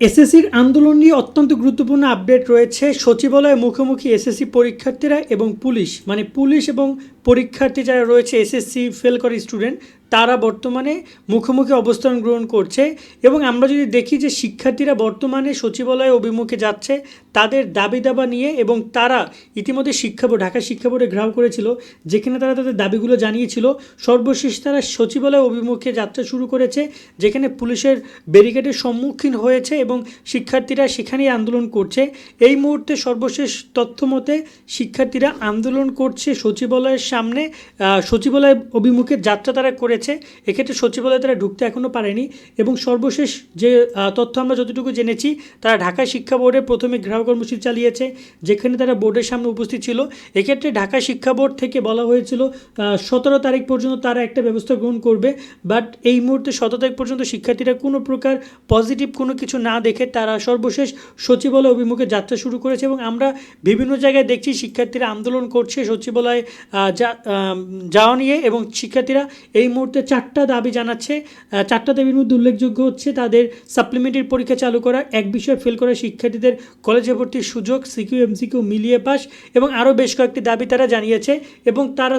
এসএসসির আন্দোলন নিয়ে অত্যন্ত গুরুত্বপূর্ণ আপডেট রয়েছে। সচিবালয়ে মুখোমুখি এসএসসি পরীক্ষার্থীরা এবং পুলিশ মানে পুলিশ এবং পরীক্ষার্থী যারা রয়েছে, এসএসসি ফেল করে স্টুডেন্ট তারা বর্তমানে মুখোমুখি অবস্থান গ্রহণ করছে এবং আমরা যদি দেখি যে শিক্ষার্থীরা বর্তমানে সচিবালয় অভিমুখে যাচ্ছে, তাদের দাবি দাবা নিয়ে এবং তারা ইতিমধ্যে শিক্ষা বোর্ড, ঢাকা শিক্ষা বোর্ডে ঘেরাও করেছিল, যেখানে তারা তাদের দাবিগুলো জানিয়েছিল। সর্বশেষ তারা সচিবালয় অভিমুখে যাত্রা শুরু করেছে, যেখানে পুলিশের ব্যারিকেডের সম্মুখীন হয়েছে এবং শিক্ষার্থীরা সেখানেই আন্দোলন করছে। এই মুহূর্তে সর্বশেষ তথ্য মতে শিক্ষার্থীরা আন্দোলন করছে সচিবালয়ের সামনে। সচিবালয় অভিমুখে যাত্রা তারা করেছে এক্ষেত্রে সচিবালয়ে তারা ঢুকতে এখনও পারেনি এবং সর্বশেষ যে তথ্য আমরা যতটুকু জেনেছি, তারা ঢাকা শিক্ষা বোর্ডে প্রথমে ঘেরাও কর্মসূচি চালিয়েছে, যেখানে তারা বোর্ডের সামনে উপস্থিত ছিল। এক্ষেত্রে ঢাকা শিক্ষা বোর্ড থেকে বলা হয়েছিল সতেরো তারিখ পর্যন্ত তারা একটা ব্যবস্থা গ্রহণ করবে, বাট এই মুহূর্তে সতেরো তারিখ পর্যন্ত শিক্ষার্থীরা কোনো প্রকার পজিটিভ কোনো কিছু না দেখে তারা সর্বশেষ সচিবালয় অভিমুখে যাত্রা শুরু করেছে এবং আমরা বিভিন্ন জায়গায় দেখছি শিক্ষার্থীরা আন্দোলন করছে সচিবালয়ে যাওয়া নিয়ে এবং শিক্ষার্থীরা এই মুহূর্তে চারটা দাবি জানাচ্ছে। চারটা দাবির মধ্যে উল্লেখযোগ্য হচ্ছে তাদের সাপ্লিমেন্টারি পরীক্ষা চালু করা এক বিষয়ে ফেল করা শিক্ষার্থীদের কলেজে ভর্তির সুযোগ, সিকিউ, এমসিকিউ মিলিয়ে পাস এবং আরও বেশ কয়েকটি দাবি তারা জানিয়েছে এবং তারা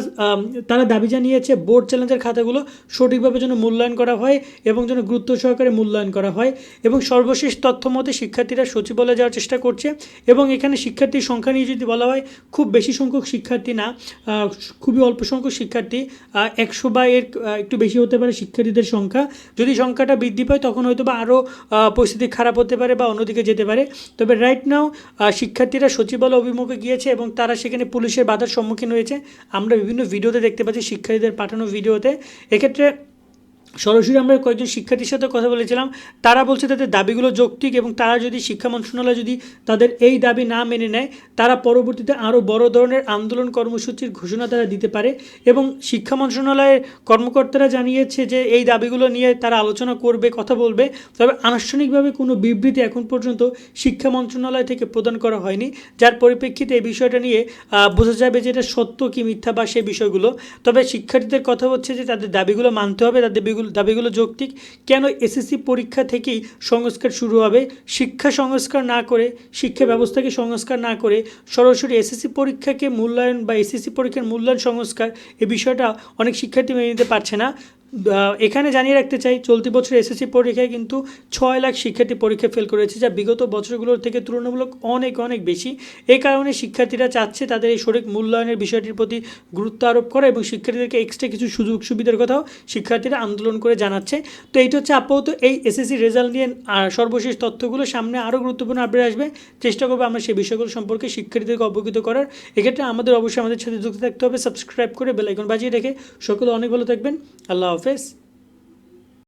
তারা দাবি জানিয়েছে বোর্ড চ্যালেঞ্জের খাতাগুলো সঠিকভাবে যেন মূল্যায়ন করা হয় এবং যেন গুরুত্ব সহকারে মূল্যায়ন করা হয় এবং সর্বশেষ তথ্য মতে শিক্ষার্থীরা সচিবালয়ে যাওয়ার চেষ্টা করছে এবং এখানে শিক্ষার্থীর সংখ্যা নিয়ে যদি বলা হয় খুব বেশি সংখ্যক শিক্ষার্থী না খুবই অল্প সংখ্যক শিক্ষার্থী একশো বা এর একটু বেশি হতে পারে শিক্ষার্থীদের সংখ্যা। যদি সংখ্যাটা বৃদ্ধি পায়, তখন হয়তো বা আরও পরিস্থিতি খারাপ হতে পারে বা অন্যদিকে যেতে পারে। তবে রাইট নাও শিক্ষার্থীরা সচিবালয় অভিমুখে গিয়েছে এবং তারা সেখানে পুলিশের বাধার সম্মুখীন হয়েছে। আমরা বিভিন্ন ভিডিওতে দেখতে পাচ্ছি শিক্ষার্থীদের পাঠানো ভিডিওতে। এক্ষেত্রে সরাসরি আমরা কয়েকজন শিক্ষার্থীর সাথে কথা বলেছিলাম। তারা বলছে তাদের দাবিগুলো যৌক্তিক এবং তারা যদি শিক্ষা মন্ত্রণালয় যদি তাদের এই দাবি না মেনে নেয়, তারা পরবর্তীতে আরও বড় ধরনের আন্দোলন কর্মসূচির ঘোষণা তারা দিতে পারে এবং শিক্ষা মন্ত্রণালয়ের কর্মকর্তারা জানিয়েছে যে এই দাবিগুলো নিয়ে তারা আলোচনা করবে, কথা বলবে। তবে আনুষ্ঠানিকভাবে কোনো বিবৃতি এখন পর্যন্ত শিক্ষা মন্ত্রণালয় থেকে প্রদান করা হয়নি। যার পরিপ্রেক্ষিতে এই বিষয়টা নিয়ে বোঝা যাবে যে এটা সত্য কি মিথ্যা বা সেই বিষয়গুলো। তবে শিক্ষার্থীদের কথা হচ্ছে যে তাদের দাবিগুলো মানতে হবে, তাদের দাবিগুলো দাবিগুলো যৌক্তিক। কেন এসএসসি পরীক্ষা থেকেই সংস্কার শুরু হবে? শিক্ষা সংস্কার না করে, শিক্ষা ব্যবস্থাকে সংস্কার না করে সরাসরি এসএসসি পরীক্ষাকে মূল্যায়ন বা এসএসসি পরীক্ষার মূল্যায়ন সংস্কার এ বিষয়টা অনেক শিক্ষার্থী মেনে নিতে পারছে না। এখানে জানিয়ে রাখতে চাই, চলতি বছর এসএসসি পরীক্ষায় কিন্তু ছয় লাখ শিক্ষার্থী পরীক্ষা ফেল করেছে, যা বিগত বছরগুলোর থেকে তুলনামূলক অনেক অনেক বেশি। এই কারণে শিক্ষার্থীরা চাচ্ছে তাদের এই সঠিক মূল্যায়নের বিষয়টির প্রতি গুরুত্ব আরোপ করা এবং শিক্ষার্থীদেরকে এক্সট্রা কিছু সুযোগ সুবিধার কথাও শিক্ষার্থীরা আন্দোলন করে জানাচ্ছে। তো এইটা হচ্ছে আপাতত এই এসএসসি রেজাল্ট নিয়ে সর্বশেষ তথ্যগুলো সামনে আরও গুরুত্বপূর্ণ আপডেট আসবে। চেষ্টা করব আমরা সেই বিষয়গুলো সম্পর্কে শিক্ষার্থীদেরকে অবগত করার। এক্ষেত্রে আমাদের অবশ্যই আমাদের সাথে যুক্ত থাকতে হবে সাবস্ক্রাইব করে বেলাইকন বাজিয়ে রেখে। সকলে অনেক ভালো থাকবেন। আল্লাহ হাফেজ।